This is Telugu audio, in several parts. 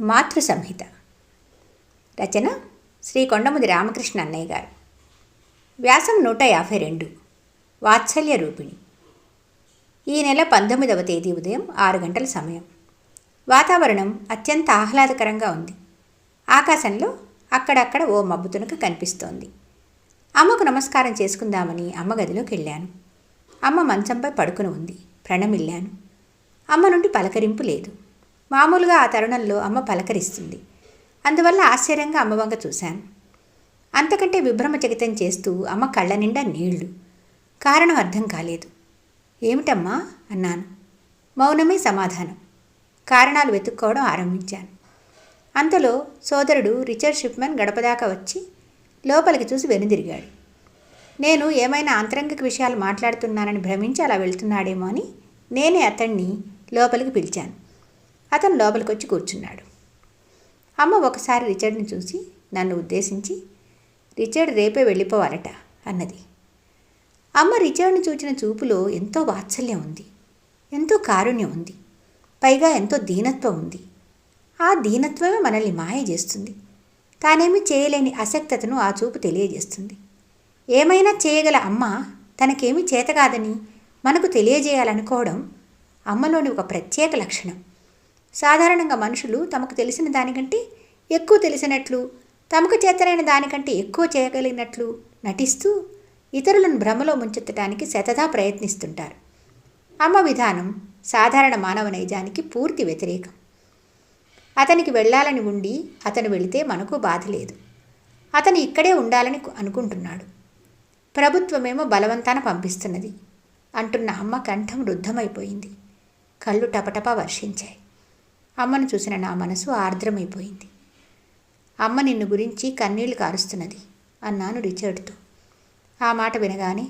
మాతృ సంహిత రచన శ్రీ కొండముది రామకృష్ణ అన్నయ్య గారు. వ్యాసం నూట యాభై రెండు. వాత్సల్య రూపిణి. ఈ నెల పంతొమ్మిదవ తేదీ ఉదయం ఆరు గంటల సమయం. వాతావరణం అత్యంత ఆహ్లాదకరంగా ఉంది. ఆకాశంలో అక్కడక్కడ ఓ మబ్బు తునక కనిపిస్తోంది. అమ్మకు నమస్కారం చేసుకుందామని అమ్మ గదిలోకి వెళ్ళాను. అమ్మ మంచంపై పడుకుని ఉంది. ప్రణమిల్లాను. అమ్మ నుండి పలకరింపు లేదు. మామూలుగా ఆ తరుణంలో అమ్మ పలకరిస్తుంది. అందువల్ల ఆశ్చర్యంగా అమ్మ వంక చూశాను. అంతకంటే విభ్రమచకితం చేస్తూ అమ్మ కళ్ళ నిండా నీళ్ళు. కారణం అర్థం కాలేదు. ఏమిటమ్మా? అన్నాను. మౌనమే సమాధానం. కారణాలు వెతుక్కోవడం ఆరంభించాను. అంతలో సోదరుడు రిచర్డ్ షిప్మన్ గడపదాకా వచ్చి లోపలికి చూసి వెనుదిరిగాడు. నేను ఏమైనా ఆంతరంగిక విషయాలు మాట్లాడుతున్నానని భ్రమించి అలా వెళ్తున్నాడేమో అని నేనే అతన్ని లోపలికి పిలిచాను. అతను లోపలికొచ్చి కూర్చున్నాడు. అమ్మ ఒకసారి రిచర్డ్ని చూసి నన్ను ఉద్దేశించి రిచర్డ్ రేపే వెళ్ళిపోవాలట అన్నది. అమ్మ రిచర్డ్ని చూచిన చూపులో ఎంతో వాత్సల్యం ఉంది ఎంతో కారుణ్యం ఉంది పైగా ఎంతో దీనత్వం ఉంది. ఆ దీనత్వమే మనల్ని మాయ చేస్తుంది. తానేమి చేయలేని అసక్తతను ఆ చూపు తెలియజేస్తుంది. ఏమైనా చేయగల అమ్మ తనకేమీ చేతకాదని మనకు తెలియజేయాలనుకోవడం అమ్మలోని ఒక ప్రత్యేక లక్షణం. సాధారణంగా మనుషులు తమకు తెలిసిన దానికంటే ఎక్కువ తెలిసినట్లు తమకు చేతనైన దానికంటే ఎక్కువ చేయగలిగినట్లు నటిస్తూ ఇతరులను భ్రమలో ముంచెత్తడానికి శతదా ప్రయత్నిస్తుంటారు. అమ్మ విధానం సాధారణ మానవ నైజానికి పూర్తి వ్యతిరేకం. అతనికి వెళ్ళాలని ఉండి అతను వెళితే మనకు బాధ లేదు. అతను ఇక్కడే ఉండాలని అనుకుంటున్నాడు. ప్రభుత్వమేమో బలవంతాన పంపిస్తున్నది. అంటున్న అమ్మ కంఠం రుద్ధమైపోయింది. కళ్ళు టపటపా వర్షించాయి. అమ్మను చూసిన నా మనసు ఆర్ద్రమైపోయింది. అమ్మ నిన్ను గురించి కన్నీళ్ళు కారుస్తున్నది అన్నాను రిచర్డ్తో. ఆ మాట వినగానే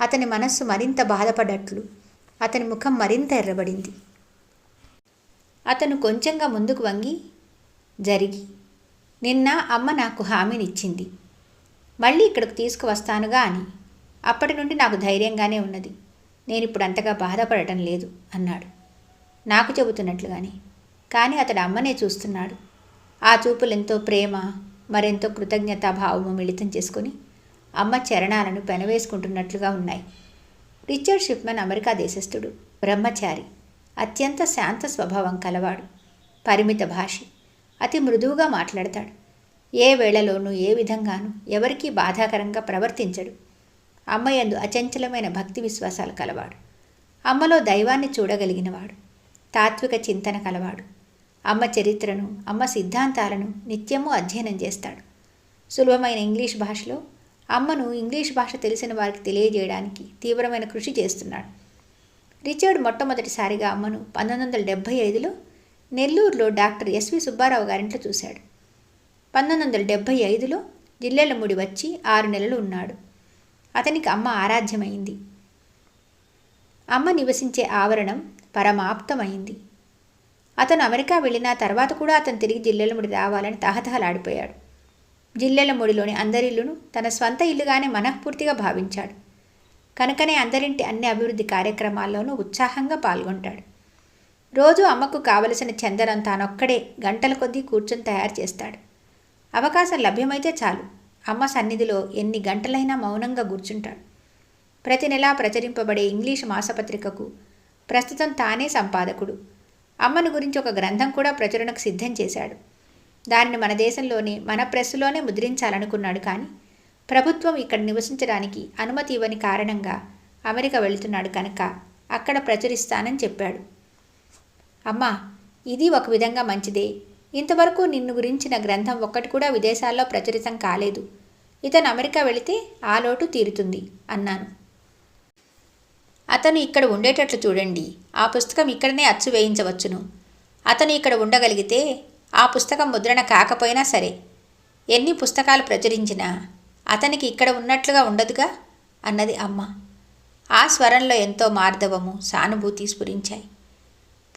అతని మనస్సు మరింత బాధపడ్డట్లు అతని ముఖం మరింత ఎర్రబడింది. అతను కొంచెంగా ముందుకు వంగి జరిగి నిన్న అమ్మ నాకు హామీనిచ్చింది. మళ్ళీ ఇక్కడికి తీసుకువస్తానుగా అని. అప్పటి నుండి నాకు ధైర్యంగానే ఉన్నది. నేను ఇప్పుడు అంతగా బాధపడటం లేదు అన్నాడు. నాకు చెబుతున్నట్లుగానే. కానీ అతడు అమ్మనే చూస్తున్నాడు. ఆ చూపులెంతో ప్రేమ మరెంతో కృతజ్ఞతాభావము మిళితం చేసుకొని అమ్మ చరణాలను పెనవేసుకుంటున్నట్లుగా ఉన్నాయి. రిచర్డ్ షిప్మన్ అమెరికా దేశస్థుడు బ్రహ్మచారి అత్యంత శాంత స్వభావం కలవాడు పరిమిత భాషి అతి మృదువుగా మాట్లాడతాడు. ఏ వేళలోనూ ఏ విధంగానూ ఎవరికీ బాధాకరంగా ప్రవర్తించడు. అమ్మయందు అచంచలమైన భక్తి విశ్వాసాలు కలవాడు. అమ్మలో దైవాన్ని చూడగలిగినవాడు. తాత్విక చింతన కలవాడు. అమ్మ చరిత్రను అమ్మ సిద్ధాంతాలను నిత్యము అధ్యయనం చేస్తాడు. సులభమైన ఇంగ్లీష్ భాషలో అమ్మను ఇంగ్లీష్ భాష తెలిసిన వారికి తెలియజేయడానికి తీవ్రమైన కృషి చేస్తున్నాడు. రిచర్డ్ మొట్టమొదటిసారిగా అమ్మను పంతొమ్మిది వందల డెబ్భై ఐదులో నెల్లూరులో డాక్టర్ ఎస్వి సుబ్బారావు గారింట్లో చూశాడు. పంతొమ్మిది వందల డెబ్భై ఐదులో జిల్లెలముడి వచ్చి ఆరు నెలలు ఉన్నాడు. అతనికి అమ్మ ఆరాధ్యమైంది. అమ్మ నివసించే ఆవరణం పరమాప్తమైంది. అతను అమెరికా వెళ్ళిన తర్వాత కూడా అతను తిరిగి జిల్లెలముడి రావాలని తహతహలాడిపోయాడు. జిల్లెలముడిలోని అందరిల్లును తన స్వంత ఇల్లుగానే మనఃపూర్తిగా భావించాడు. కనుకనే అందరింటి అన్ని అభివృద్ధి కార్యక్రమాల్లోనూ ఉత్సాహంగా పాల్గొంటాడు. రోజు అమ్మకు కావలసిన చందనం తానొక్కడే గంటల కొద్దీ కూర్చొని తయారు చేస్తాడు. అవకాశం లభ్యమైతే చాలు. అమ్మ సన్నిధిలో ఎన్ని గంటలైనా మౌనంగా కూర్చుంటాడు. ప్రతి నెలా ప్రచురింపబడే ఇంగ్లీష్ మాసపత్రికకు ప్రస్తుతం తానే సంపాదకుడు. అమ్మను గురించి ఒక గ్రంథం కూడా ప్రచురణకు సిద్ధం చేశాడు. దానిని మన దేశంలోనే మన ప్రెస్సులోనే ముద్రించాలనుకున్నాడు కానీ ప్రభుత్వం ఇక్కడ నివసించడానికి అనుమతి ఇవ్వని కారణంగా అమెరికా వెళుతున్నాడు కనుక అక్కడ ప్రచురిస్తానని చెప్పాడు. అమ్మా ఇది ఒక విధంగా మంచిదే. ఇంతవరకు నిన్ను గురించిన గ్రంథం ఒక్కటి కూడా విదేశాల్లో ప్రచురితం కాలేదు. ఇతను అమెరికా వెళితే ఆ లోటు తీరుతుంది అన్నాను. అతను ఇక్కడ ఉండేటట్లు చూడండి. ఆ పుస్తకం ఇక్కడనే అచ్చు వేయించవచ్చును. అతను ఇక్కడ ఉండగలిగితే ఆ పుస్తకం ముద్రణ కాకపోయినా సరే. ఎన్ని పుస్తకాలు ప్రచురించినా అతనికి ఇక్కడ ఉన్నట్లుగా ఉండదుగా? అన్నది అమ్మ. ఆ స్వరంలో ఎంతో మార్దవము సానుభూతి స్ఫురించాయి.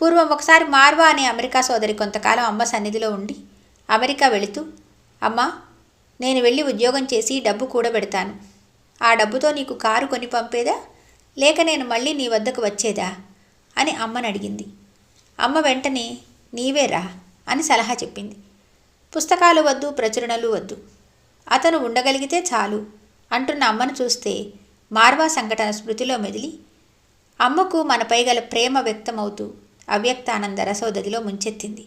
పూర్వం ఒకసారి మార్వా అనే అమెరికా సోదరి కొంతకాలం అమ్మ సన్నిధిలో ఉండి అమెరికా వెళుతూ అమ్మా నేను వెళ్ళి ఉద్యోగం చేసి డబ్బు కూడబెడతాను. ఆ డబ్బుతో నీకు కారు కొని పంపేదా? లేక నేను మళ్ళీ నీ వద్దకు వచ్చేదా? అని అమ్మని అడిగింది. అమ్మ వెంటనే నీవేరా అని సలహా చెప్పింది. పుస్తకాలు వద్దు ప్రచురణలు వద్దు. అతను ఉండగలిగితే చాలు అంటున్న అమ్మను చూస్తే మార్వా సంఘటన స్మృతిలో మెదిలి అమ్మకు మనపై గల ప్రేమ వ్యక్తమవుతూ అవ్యక్తానంద రసోదదిలో ముంచెత్తింది.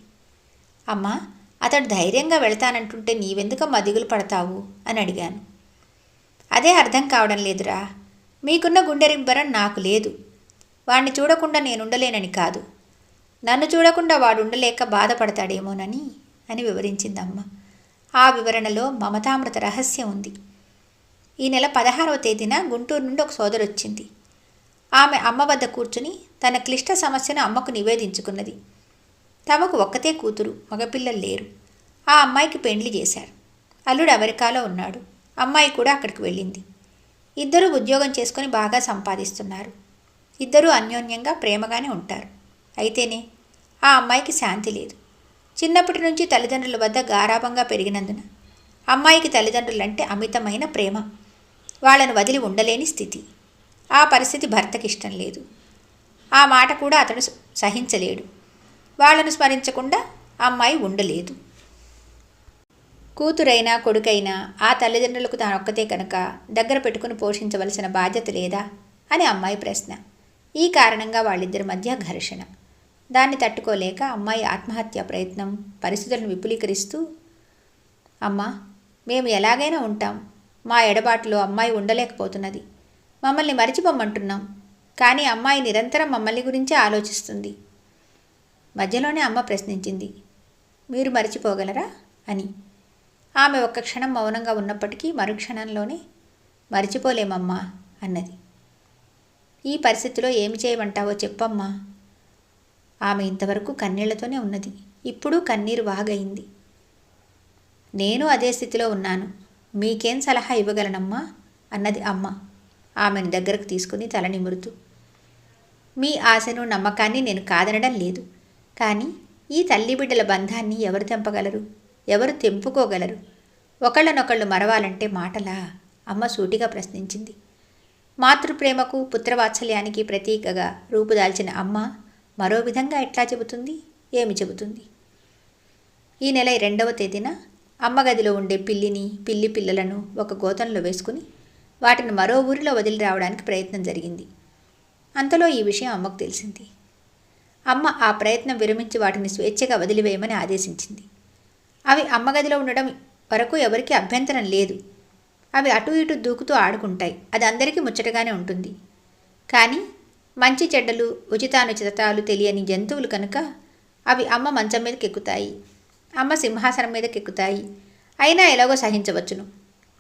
అమ్మా అతడు ధైర్యంగా వెళతానంటుంటే నీవెందుకమ్మా దిగులు పడతావు? అని అడిగాను. అదే అర్థం కావడం లేదురా మీకున్న గుండెరింబరం నాకు లేదు. వాణ్ణి చూడకుండా నేనుండలేనని కాదు. నన్ను చూడకుండా వాడు ఉండలేక బాధపడతాడేమోనని అని వివరించిందమ్మ. ఆ వివరణలో మమతామృత రహస్యం ఉంది. ఈ నెల పదహారవ తేదీన గుంటూరు నుండి ఒక సోదరు వచ్చింది ఆమె అమ్మ వద్ద కూర్చుని తన క్లిష్ట సమస్యను అమ్మకు నివేదించుకున్నది. తమకు ఒక్కతే కూతురు మగపిల్లలు లేరు. ఆ అమ్మాయికి పెండ్లి చేశారు. అల్లుడు అమెరికాలో ఉన్నాడు. అమ్మాయి కూడా అక్కడికి వెళ్ళింది. ఇద్దరూ ఉద్యోగం చేసుకొని బాగా సంపాదిస్తున్నారు. ఇద్దరూ అన్యోన్యంగా ప్రేమగానే ఉంటారు. అయితేనే ఆ అమ్మాయికి శాంతి లేదు. చిన్నప్పటి నుంచి తల్లిదండ్రుల వద్ద గారాభంగా పెరిగినందున అమ్మాయికి తల్లిదండ్రులంటే అమితమైన ప్రేమ. వాళ్ళను వదిలి ఉండలేని స్థితి. ఆ పరిస్థితి భర్తకి ఇష్టం లేదు. ఆ మాట కూడా అతడు సహించలేడు. వాళ్ళను స్మరించకుండా అమ్మాయి ఉండలేదు. కూతురైనా కొడుకైనా ఆ తల్లిదండ్రులకు తానొక్కతే కనుక దగ్గర పెట్టుకుని పోషించవలసిన బాధ్యత లేదా? అని అమ్మాయి ప్రశ్న. ఈ కారణంగా వాళ్ళిద్దరి మధ్య ఘర్షణ. దాన్ని తట్టుకోలేక అమ్మాయి ఆత్మహత్య ప్రయత్నం పరిస్థితులను విపులీకరిస్తూ అమ్మా మేము ఎలాగైనా ఉంటాం. మా ఎడబాటులో అమ్మాయి ఉండలేకపోతున్నది. మమ్మల్ని మరిచిపోమ్మంటున్నాం కానీ అమ్మాయి నిరంతరం మమ్మల్ని గురించే ఆలోచిస్తుంది. మధ్యలోనే అమ్మ ప్రశ్నించింది. మీరు మరిచిపోగలరా? అని. ఆమె ఒక్క క్షణం మౌనంగా ఉన్నప్పటికీ మరుక్షణంలోనే మరిచిపోలేమమ్మా అన్నది. ఈ పరిస్థితిలో ఏమి చేయమంటావో చెప్పమ్మా. ఆమె ఇంతవరకు కన్నీళ్ళతోనే ఉన్నది. ఇప్పుడు కన్నీరు వాగయింది నేను అదే స్థితిలో ఉన్నాను. మీకేం సలహా ఇవ్వగలనమ్మా? అన్నది అమ్మ. ఆమెను దగ్గరకు తీసుకుని తల నిమురుతూ మీ ఆశను నమ్మకాన్ని నేను కాదనడం లేదు. కానీ ఈ తల్లి బిడ్డల బంధాన్ని ఎవరు తెంపగలరు? ఎవరు తెంపుకోగలరు? ఒకళ్ళనొకళ్ళు మరవాలంటే మాటలా? అమ్మ సూటిగా ప్రశ్నించింది. మాతృప్రేమకు పుత్రవాత్సల్యానికి ప్రతీకగా రూపుదాల్చిన అమ్మ మరో విధంగా ఎట్లా చెబుతుంది? ఏమి చెబుతుంది? ఈ నెల రెండవ తేదీన అమ్మ గదిలో ఉండే పిల్లిని పిల్లి పిల్లలను ఒక గోతంలో వేసుకుని వాటిని మరో ఊరిలో వదిలి రావడానికి ప్రయత్నం జరిగింది. అంతలో ఈ విషయం అమ్మకు తెలిసింది. అమ్మ ఆ ప్రయత్నం విరమించి వాటిని స్వేచ్ఛగా వదిలివేయమని ఆదేశించింది. అవి అమ్మగదిలో ఉండడం వరకు ఎవరికీ అభ్యంతరం లేదు. అవి అటు ఇటు దూకుతూ ఆడుకుంటాయి. అది అందరికీ ముచ్చటగానే ఉంటుంది. కానీ మంచి చెడ్డలు ఉచితానుచితాలు తెలియని జంతువులు కనుక అవి అమ్మ మంచం మీదకి ఎక్కుతాయి. అమ్మ సింహాసనం మీదకి ఎక్కుతాయి. అయినా ఎలాగో సహించవచ్చును.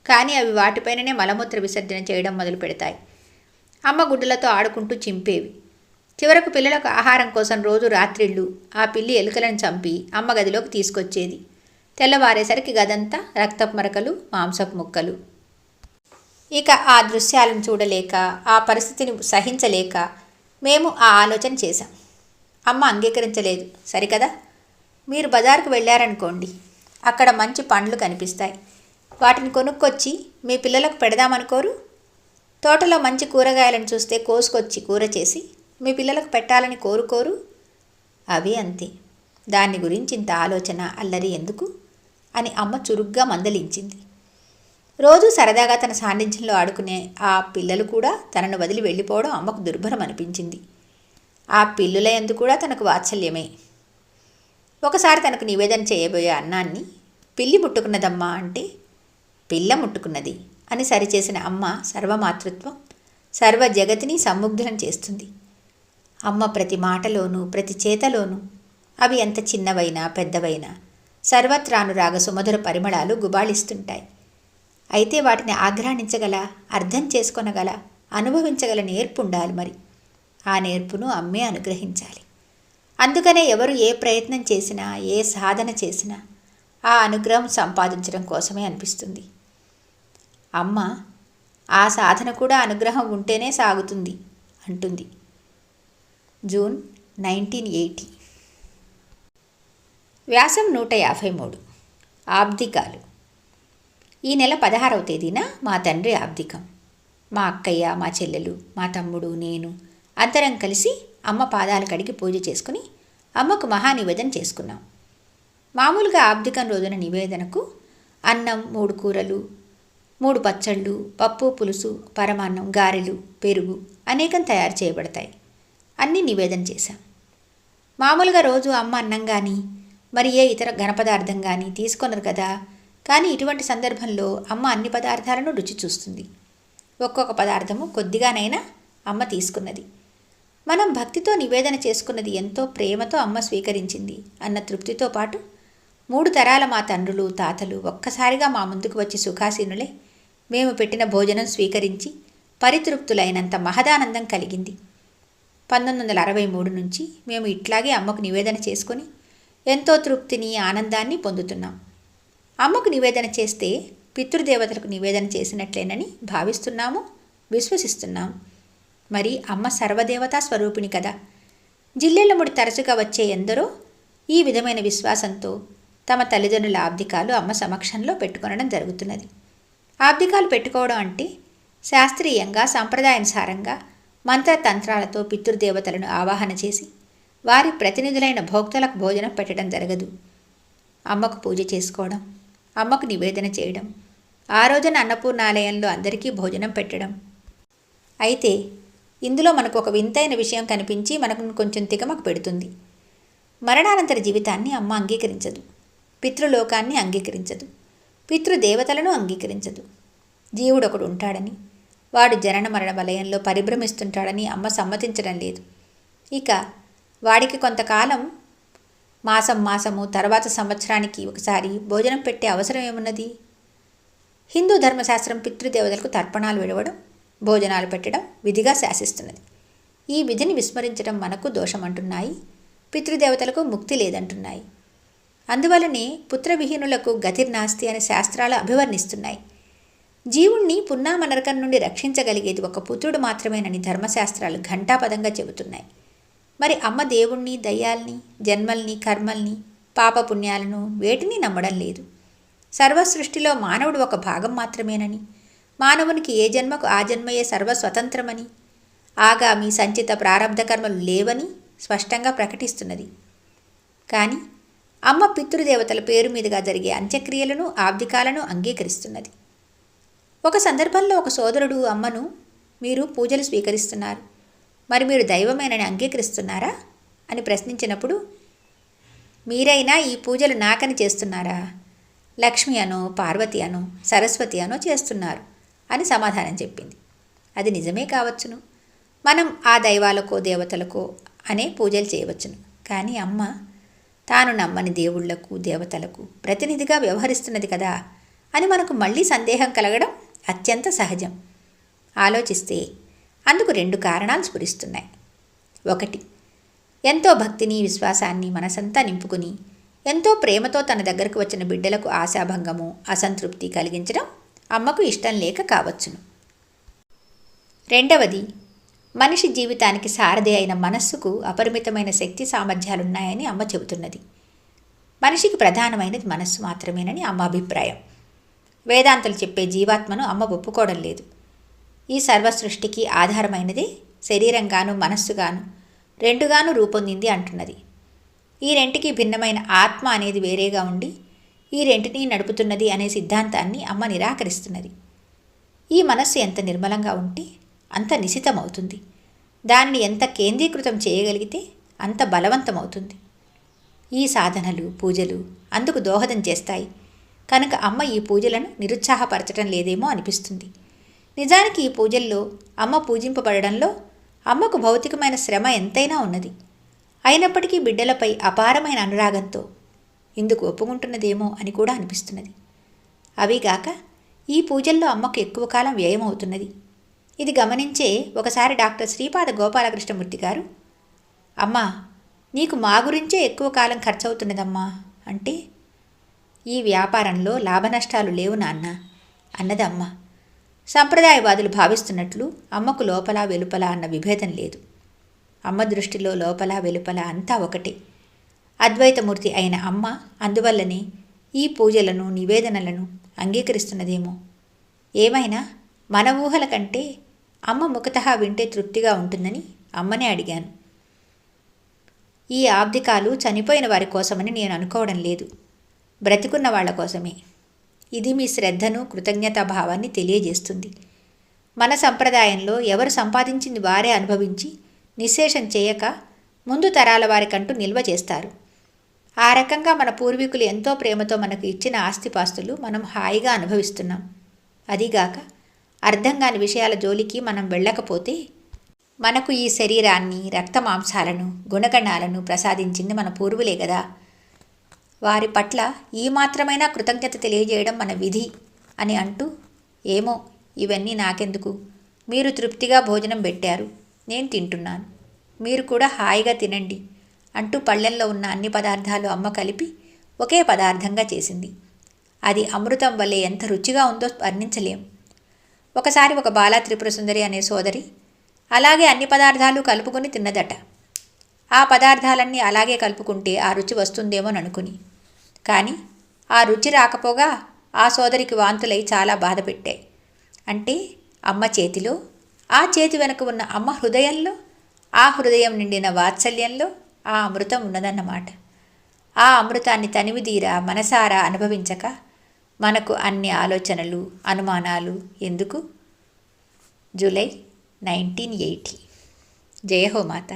కానీ అవి వాటిపైననే మలమూత్ర విసర్జన చేయడం మొదలు పెడతాయి. అమ్మ గుడ్డలతో ఆడుకుంటూ చింపేవి. చివరకు పిల్లలకు ఆహారం కోసం రోజు రాత్రిళ్ళు ఆ పిల్లి ఎలుకలను చంపి అమ్మ గదిలోకి తీసుకొచ్చేది. తెల్లవారేసరికి గదంతా రక్తపు మరకలు మాంసపు ముక్కలు. ఇక ఆ దృశ్యాలను చూడలేక ఆ పరిస్థితిని సహించలేక మేము ఆ ఆలోచన చేశాం. అమ్మ అంగీకరించలేదు. సరికదా? మీరు బజారుకు వెళ్ళారనుకోండి. అక్కడ మంచి పండ్లు కనిపిస్తాయి. వాటిని కొనుక్కొచ్చి మీ పిల్లలకు పెడదామనుకోరు? తోటలో మంచి కూరగాయలను చూస్తే కోసుకొచ్చి కూర చేసి మీ పిల్లలకు పెట్టాలని కోరుకోరు? అవి అంతే. దాని గురించి ఇంత ఆలోచన అల్లరి ఎందుకు? అని అమ్మ చురుగ్గా మందలించింది. రోజు సరదాగా తన సాన్నిధ్యంలో ఆడుకునే ఆ పిల్లలు కూడా తనను వదిలి వెళ్ళిపోవడం అమ్మకు దుర్భరం అనిపించింది. ఆ పిల్లుల ఎందు కూడా తనకు వాత్సల్యమే. ఒకసారి తనకు నివేదన చేయబోయే అన్నాన్ని పిల్లి ముట్టుకున్నదమ్మా అంటే పిల్ల ముట్టుకున్నది అని సరిచేసిన అమ్మ సర్వమాతృత్వం సర్వ జగతిని సముగ్ధనం చేస్తుంది. అమ్మ ప్రతి మాటలోనూ ప్రతి చేతలోనూ అవి ఎంత చిన్నవైనా పెద్దవైనా సర్వత్రానురాగ సుమధుర పరిమళాలు గుబాళిస్తుంటాయి. అయితే వాటిని ఆగ్రహించగల అర్థం చేసుకొనగల అనుభవించగల నేర్పు ఉండాలి మరి. ఆ నేర్పును అమ్మే అనుగ్రహించాలి. అందుకనే ఎవరు ఏ ప్రయత్నం చేసినా ఏ సాధన చేసినా ఆ అనుగ్రహం సంపాదించడం కోసమే అనిపిస్తుంది. అమ్మ ఆ సాధన కూడా అనుగ్రహం ఉంటేనే సాగుతుంది అంటుంది. June nineteen eighty. వ్యాసం నూట యాభై మూడు. ఆబ్దికాలు. ఈ నెల పదహారవ తేదీన మా తండ్రి ఆబ్దికం. మా అక్కయ్య మా చెల్లెలు మా తమ్ముడు నేను అందరం కలిసి అమ్మ పాదాలు కడిగి పూజ చేసుకుని అమ్మకు మహానివేదన చేసుకున్నాం. మామూలుగా ఆబ్దికం రోజున నివేదనకు అన్నం మూడు కూరలు మూడు పచ్చళ్ళు పప్పు పులుసు పరమాన్నం గారెలు పెరుగు అనేకం తయారు చేయబడతాయి. అన్నీ నివేదన చేశాం. మామూలుగా రోజు అమ్మ అన్నం కానీ మరి ఏ ఇతర ఘనపదార్థం కానీ తీసుకొనరు కదా. కానీ ఇటువంటి సందర్భంలో అమ్మ అన్ని పదార్థాలను రుచి చూస్తుంది. ఒక్కొక్క పదార్థము కొద్దిగానైనా అమ్మ తీసుకున్నది. మనం భక్తితో నివేదన చేసుకున్నది ఎంతో ప్రేమతో అమ్మ స్వీకరించింది అన్న తృప్తితో పాటు మూడు తరాల మా తండ్రులు తాతలు ఒక్కసారిగా మా ముందుకు వచ్చి సుఖాసీనులే మేము పెట్టిన భోజనం స్వీకరించి పరితృప్తులైనంత మహదానందం కలిగింది. పంతొమ్మిది వందల అరవై మూడు నుంచి మేము ఇట్లాగే అమ్మకు నివేదన చేసుకొని ఎంతో తృప్తిని ఆనందాన్ని పొందుతున్నాం. అమ్మకు నివేదన చేస్తే పితృదేవతలకు నివేదన చేసినట్లేనని భావిస్తున్నాము విశ్వసిస్తున్నాం. మరి అమ్మ సర్వదేవతా స్వరూపిణి కదా. జిల్లెళ్ళముడి తరచుగా వచ్చే ఎందరో ఈ విధమైన విశ్వాసంతో తమ తల్లిదండ్రుల ఆబ్దికాలు అమ్మ సమక్షంలో పెట్టుకొనడం జరుగుతున్నది. ఆబ్దికాలు పెట్టుకోవడం అంటే శాస్త్రీయంగా సంప్రదాయానుసారంగా మంత్రతంత్రాలతో పితృదేవతలను ఆవాహన చేసి వారి ప్రతినిధులైన భోక్తలకు భోజనం పెట్టడం జరగదు. అమ్మకు పూజ చేసుకోవడం అమ్మకు నివేదన చేయడం ఆ రోజున అన్నపూర్ణాలయంలో అందరికీ భోజనం పెట్టడం. అయితే ఇందులో మనకు ఒక వింతైన విషయం కనిపించి మనకు కొంచెం తికమకు పెడుతుంది. మరణానంతర జీవితాన్ని అమ్మ అంగీకరించదు. పితృలోకాన్ని అంగీకరించదు. పితృదేవతలను అంగీకరించదు. జీవుడు ఒకడు ఉంటాడని వాడు జనన మరణ వలయంలో పరిభ్రమిస్తుంటాడని అమ్మ సమ్మతించడం లేదు. ఇక వాడికి కొంతకాలం మాసం మాసము తర్వాత సంవత్సరానికి ఒకసారి భోజనం పెట్టే అవసరం ఏమున్నది? హిందూ ధర్మశాస్త్రం పితృదేవతలకు తర్పణాలు విడవడం భోజనాలు పెట్టడం విధిగా శాసిస్తున్నది. ఈ విధిని విస్మరించడం మనకు దోషమంటున్నాయి పితృదేవతలకు ముక్తి లేదంటున్నాయి. అందువలనే పుత్రవిహీనులకు గతిర్నాస్తి అనే శాస్త్రాలు అభివర్ణిస్తున్నాయి. జీవుణ్ణి పున్నామనరకం నుండి రక్షించగలిగేది ఒక పుత్రుడు మాత్రమేనని ధర్మశాస్త్రాలు ఘంటాపదంగా చెబుతున్నాయి. మరి అమ్మ దేవుణ్ణి దయ్యాల్ని జన్మల్ని కర్మల్ని పాపపుణ్యాలను వేటిని నమ్మడం లేదు. సర్వసృష్టిలో మానవుడు ఒక భాగం మాత్రమేనని మానవునికి ఏ జన్మకు ఆ జన్మయే సర్వస్వతంత్రమని ఆగామి సంచిత ప్రారంధ కర్మలు లేవని స్పష్టంగా ప్రకటిస్తున్నది. కానీ అమ్మ పితృదేవతల పేరు మీదుగా జరిగే అంత్యక్రియలను ఆబ్దికాలను అంగీకరిస్తున్నది. ఒక సందర్భంలో ఒక సోదరుడు అమ్మను మీరు పూజలు స్వీకరిస్తున్నారు. మరి మీరు దైవమేనని అంగీకరిస్తున్నారా? అని ప్రశ్నించినప్పుడు మీరైనా ఈ పూజలు నాకని చేస్తున్నారా? లక్ష్మి అనో పార్వతి అనో సరస్వతి అనో చేస్తున్నారు అని సమాధానం చెప్పింది. అది నిజమే కావచ్చును. మనం ఆ దైవాలకో దేవతలకో అనే పూజలు చేయవచ్చును. కానీ అమ్మ తాను నమ్మని దేవుళ్ళకు దేవతలకు ప్రతినిధిగా వ్యవహరిస్తున్నది కదా అని మనకు మళ్ళీ సందేహం కలగడం అత్యంత సహజం. ఆలోచిస్తే అందుకు రెండు కారణాలు స్ఫురిస్తున్నాయి. ఒకటి ఎంతో భక్తిని విశ్వాసాన్ని మనసంతా నింపుకుని ఎంతో ప్రేమతో తన దగ్గరకు వచ్చిన బిడ్డలకు ఆశాభంగము అసంతృప్తి కలిగించడం అమ్మకు ఇష్టం లేక కావచ్చును. రెండవది మనిషి జీవితానికి సారథి అయిన మనస్సుకు అపరిమితమైన శక్తి సామర్థ్యాలున్నాయని అమ్మ చెబుతున్నది. మనిషికి ప్రధానమైనది మనస్సు మాత్రమేనని అమ్మ అభిప్రాయం. వేదాంతులు చెప్పే జీవాత్మను అమ్మ ఒప్పుకోవడం లేదు. ఈ సర్వసృష్టికి ఆధారమైనదే శరీరంగాను మనస్సుగాను రెండుగాను రూపొందింది అంటున్నది. ఈ రెంటికి భిన్నమైన ఆత్మ అనేది వేరేగా ఉండి ఈ రెంటిని నడుపుతున్నది అనే సిద్ధాంతాన్ని అమ్మ నిరాకరిస్తున్నది. ఈ మనస్సు ఎంత నిర్మలంగా ఉంటే అంత నిశితమవుతుంది. దాన్ని ఎంత కేంద్రీకృతం చేయగలిగితే అంత బలవంతమవుతుంది. ఈ సాధనలు పూజలు అందుకు దోహదం చేస్తాయి. కనుక అమ్మ ఈ పూజలను నిరుత్సాహపరచడం లేదేమో అనిపిస్తుంది. నిజానికి ఈ పూజల్లో అమ్మ పూజింపబడడంలో అమ్మకు భౌతికమైన శ్రమ ఎంతైనా ఉన్నది. అయినప్పటికీ బిడ్డలపై అపారమైన అనురాగంతో ఇందుకు ఒప్పుకుంటున్నదేమో అని కూడా అనిపిస్తున్నది. అవిగాక ఈ పూజల్లో అమ్మకు ఎక్కువ కాలం వ్యయమవుతున్నది. ఇది గమనించే ఒకసారి డాక్టర్ శ్రీపాద గోపాలకృష్ణమూర్తి గారు అమ్మా నీకు మా గురించే ఎక్కువ కాలం ఖర్చవుతున్నదమ్మా అంటే ఈ వ్యాపారంలో లాభనష్టాలు లేవు నాన్న అన్నదమ్మా సంప్రదాయవాదులు భావిస్తున్నట్లు అమ్మకు లోపల వెలుపల అన్న విభేదం లేదు. అమ్మ దృష్టిలో లోపల వెలుపల అంతా ఒకటే. అద్వైతమూర్తి అయిన అమ్మ అందువల్లనే ఈ పూజలను నివేదనలను అంగీకరిస్తున్నదేమో. ఏమైనా మన ఊహల కంటే అమ్మ ముఖతః వింటే తృప్తిగా ఉంటుందని అమ్మనే అడిగాను. ఈ ఆబ్దికాలు చనిపోయిన వారి కోసమని నేను అనుకోవడం లేదు. బ్రతికున్న వాళ్ళ కోసమే. ఇది మీ శ్రద్ధను కృతజ్ఞతాభావాన్ని తెలియజేస్తుంది. మన సంప్రదాయంలో ఎవరు సంపాదించింది వారే అనుభవించి నిశ్శేషం చేయక ముందు తరాల వారికంటూ నిల్వ చేస్తారు. ఆ రకంగా మన పూర్వీకులు ఎంతో ప్రేమతో మనకు ఇచ్చిన ఆస్తిపాస్తులు మనం హాయిగా అనుభవిస్తున్నాం. అదిగాక అర్థం కాని విషయాల జోలికి మనం వెళ్ళకపోతే మనకు ఈ శరీరాన్ని రక్త మాంసాలను గుణగణాలను ప్రసాదించింది మన పూర్వులే కదా. వారి పట్ల ఈ మాత్రమైనా కృతజ్ఞత తెలియజేయడం మన విధి అని అంటూ ఏమో ఇవన్నీ నాకెందుకు? మీరు తృప్తిగా భోజనం పెట్టారు నేను తింటున్నాను. మీరు కూడా హాయిగా తినండి అంటూ పళ్ళెల్లో ఉన్న అన్ని పదార్థాలు అమ్మ కలిపి ఒకే పదార్థంగా చేసింది. అది అమృతం వల్లే ఎంత రుచిగా ఉందో వర్ణించలేం. ఒకసారి ఒక బాలా త్రిపుర సుందరి అనే సోదరి అలాగే అన్ని పదార్థాలు కలుపుకొని తిన్నదట. ఆ పదార్థాలన్నీ అలాగే కలుపుకుంటే ఆ రుచి వస్తుందేమోననుకుని కానీ ఆ రుచి రాకపోగా ఆ సోదరికి వాంతులై చాలా బాధ పెట్టాయి అంటే అమ్మ చేతిలో ఆ చేతి వెనుక ఉన్న అమ్మ హృదయంలో ఆ హృదయం నిండిన వాత్సల్యంలో ఆ అమృతం ఉన్నదన్నమాట. ఆ అమృతాన్ని తనివిదీరా మనసారా అనుభవించక మనకు అన్ని ఆలోచనలు అనుమానాలు ఎందుకు? July nineteen eighty. జయ హో మాత.